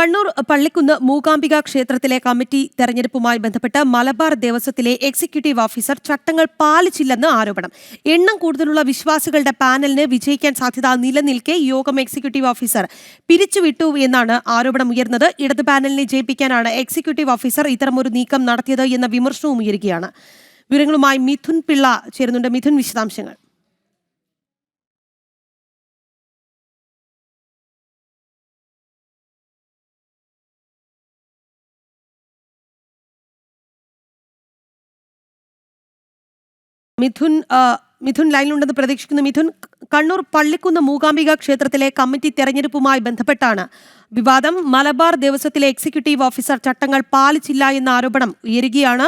കണ്ണൂർ പള്ളിക്കുന്ന് മൂകാംബിക ക്ഷേത്രത്തിലെ കമ്മിറ്റി തെരഞ്ഞെടുപ്പുമായി ബന്ധപ്പെട്ട് മലബാർ ദേവസ്വത്തിലെ എക്സിക്യൂട്ടീവ് ഓഫീസർ ചട്ടങ്ങൾ പാലിച്ചില്ലെന്ന് ആരോപണം. എണ്ണം കൂടുതലുള്ള വിശ്വാസികളുടെ പാനലിന് വിജയിക്കാൻ സാധ്യത നിലനിൽക്കെ യോഗം എക്സിക്യൂട്ടീവ് ഓഫീസർ പിരിച്ചുവിട്ടു എന്നാണ് ആരോപണം ഉയർന്നത്. ഇടത് പാനലിനെ ജയിപ്പിക്കാനാണ് എക്സിക്യൂട്ടീവ് ഓഫീസർ ഇത്തരമൊരു നീക്കം നടത്തിയത് എന്ന വിമർശനവും ഉയരുകയാണ്. വിവരങ്ങളുമായി മിഥുൻ പിള്ള ചേരുന്നുണ്ട്. മിഥുൻ വിശദാംശങ്ങൾ. മിഥുൻ മിഥുൻ ലൈനിലുണ്ടെന്ന് പ്രതീക്ഷിക്കുന്നു മിഥുൻ കണ്ണൂർ പള്ളിക്കുന്ന് മൂകാംബിക ക്ഷേത്രത്തിലെ കമ്മിറ്റി തെരഞ്ഞെടുപ്പുമായി ബന്ധപ്പെട്ടാണ് വിവാദം. മലബാർ ദേവസ്വത്തിലെ എക്സിക്യൂട്ടീവ് ഓഫീസർ ചട്ടങ്ങൾ പാലിച്ചില്ല എന്ന ആരോപണം ഉയരുകയാണ്.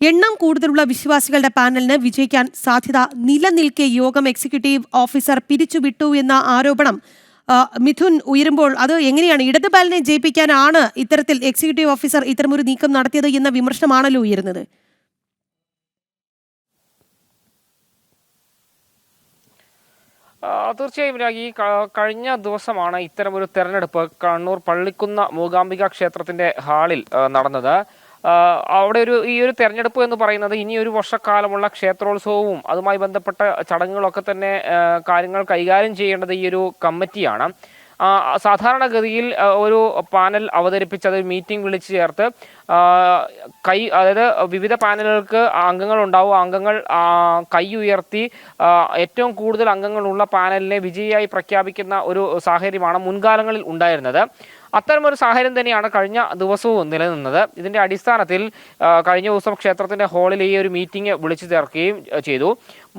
എണ്ണം കൂടുതലുള്ള വിശ്വാസികളുടെ പാനലിന് വിജയിക്കാൻ സാധ്യത നിലനിൽക്കെ യോഗം എക്സിക്യൂട്ടീവ് ഓഫീസർ പിരിച്ചുവിട്ടു എന്ന ആരോപണം. മിഥുൻ ഉയരുമ്പോൾ അത് എങ്ങനെയാണ്? ഇടത് പാലിനെ ജയിപ്പിക്കാനാണ് ഇത്തരത്തിൽ എക്സിക്യൂട്ടീവ് ഓഫീസർ ഇത്തരമൊരു നീക്കം നടത്തിയത് എന്ന വിമർശനമാണല്ലോ ഉയരുന്നത്. തീർച്ചയായും രാഗി കഴിഞ്ഞ ദിവസമാണ് ഇത്തരമൊരു തെരഞ്ഞെടുപ്പ് കണ്ണൂർ പള്ളിക്കുന്ന മൂകാംബിക ക്ഷേത്രത്തിന്റെ ഹാളിൽ നടന്നത്. അവിടെ ഒരു ഈ ഒരു തെരഞ്ഞെടുപ്പ് എന്ന് പറയുന്നത് ഇനി ഒരു വർഷക്കാലമുള്ള ക്ഷേത്രോത്സവവും അതുമായി ബന്ധപ്പെട്ട ചടങ്ങുകളൊക്കെ തന്നെ കാര്യങ്ങൾ കൈകാര്യം ചെയ്യേണ്ടത് ഈ ഒരു കമ്മിറ്റിയാണ്. സാധാരണഗതിയിൽ ഒരു പാനൽ അവതരിപ്പിച്ച് അത് മീറ്റിംഗ് വിളിച്ച് ചേർത്ത് കൈ അതായത് വിവിധ പാനലുകൾക്ക് അംഗങ്ങൾ ഉണ്ടാവും അംഗങ്ങൾ കൈ ഉയർത്തി ഏറ്റവും കൂടുതൽ അംഗങ്ങളുള്ള പാനലിനെ വിജയിയായി പ്രഖ്യാപിക്കുന്ന ഒരു സാഹചര്യമാണ് മുൻകാലങ്ങളിൽ ഉണ്ടായിരുന്നത്. അത്തരമൊരു സാഹചര്യം തന്നെയാണ് കഴിഞ്ഞ ദിവസവും നിലനിന്നത്. ഇതിന്റെ അടിസ്ഥാനത്തിൽ കഴിഞ്ഞ ദിവസം ക്ഷേത്രത്തിന്റെ ഹാളിൽ ഈ ഒരു മീറ്റിംഗ് വിളിച്ചു ചേർക്കുകയും ചെയ്തു.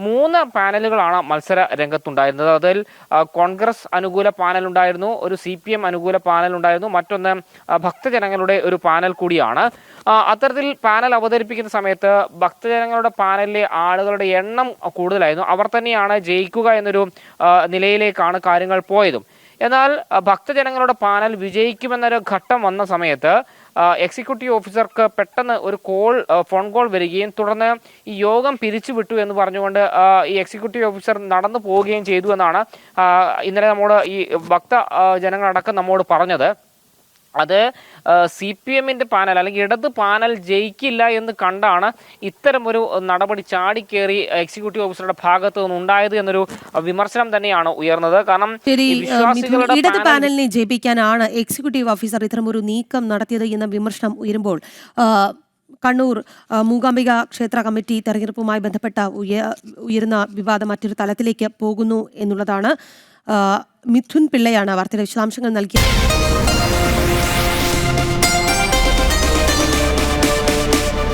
മൂന്ന് പാനലുകളാണ് മത്സര രംഗത്തുണ്ടായിരുന്നത്. അതിൽ കോൺഗ്രസ് അനുകൂല പാനൽ ഉണ്ടായിരുന്നു ഒരു സി പി എം അനുകൂല പാനൽ ഉണ്ടായിരുന്നു മറ്റൊന്ന് ഭക്തജനങ്ങളുടെ ഒരു പാനൽ കൂടിയാണ്. അത്തരത്തിൽ പാനൽ അവതരിപ്പിക്കുന്ന സമയത്ത് ഭക്തജനങ്ങളുടെ പാനലിലെ ആളുകളുടെ എണ്ണം കൂടുതലായിരുന്നു. അവർ തന്നെയാണ് ജയിക്കുക എന്നൊരു നിലയിലേക്കാണ് കാര്യങ്ങൾ പോയതും. എന്നാൽ ഭക്തജനങ്ങളുടെ പാനൽ വിജയിക്കുമെന്നൊരു ഘട്ടം വന്ന സമയത്ത് എക്സിക്യൂട്ടീവ് ഓഫീസർക്ക് പെട്ടെന്ന് ഒരു കോൾ ഫോൺ കോൾ വരികയും തുടർന്ന് ഈ യോഗം പിരിച്ചുവിട്ടു എന്ന് പറഞ്ഞുകൊണ്ട് ഈ എക്സിക്യൂട്ടീവ് ഓഫീസർ നടന്നു പോവുകയും ചെയ്തു എന്നാണ് ഇന്നലെ നമ്മോട് ഈ ഭക്ത ജനങ്ങളടക്കം നമ്മോട് പറഞ്ഞത്. അത് സി പി എമ്മിന്റെ പാനൽ അല്ലെങ്കിൽ ഇടത് പാനൽ ജയിക്കില്ല എന്ന് കണ്ടാണ് ഇത്തരമൊരു നടപടി ചാടിക്കേറി എക്സിക്യൂട്ടീവ് ഓഫീസറുടെ ഭാഗത്തു നിന്നുണ്ടായത് എന്നൊരു വിമർശനം തന്നെയാണ് ഉയർന്നത്. കാരണം ഇടത് പാനലിനെ ജയിപ്പിക്കാനാണ് എക്സിക്യൂട്ടീവ് ഓഫീസർ ഇത്തരമൊരു നീക്കം നടത്തിയത് എന്ന വിമർശനം ഉയരുമ്പോൾ കണ്ണൂർ മൂകാംബിക ക്ഷേത്ര കമ്മിറ്റി തെരഞ്ഞെടുപ്പുമായി ബന്ധപ്പെട്ട ഉയ- ഉയരുന്ന വിവാദം മറ്റൊരു തലത്തിലേക്ക് പോകുന്നു എന്നുള്ളതാണ് മിഥുൻ പിള്ളയാണ് വാർത്തയുടെ വിശദാംശങ്ങൾ നൽകിയത്.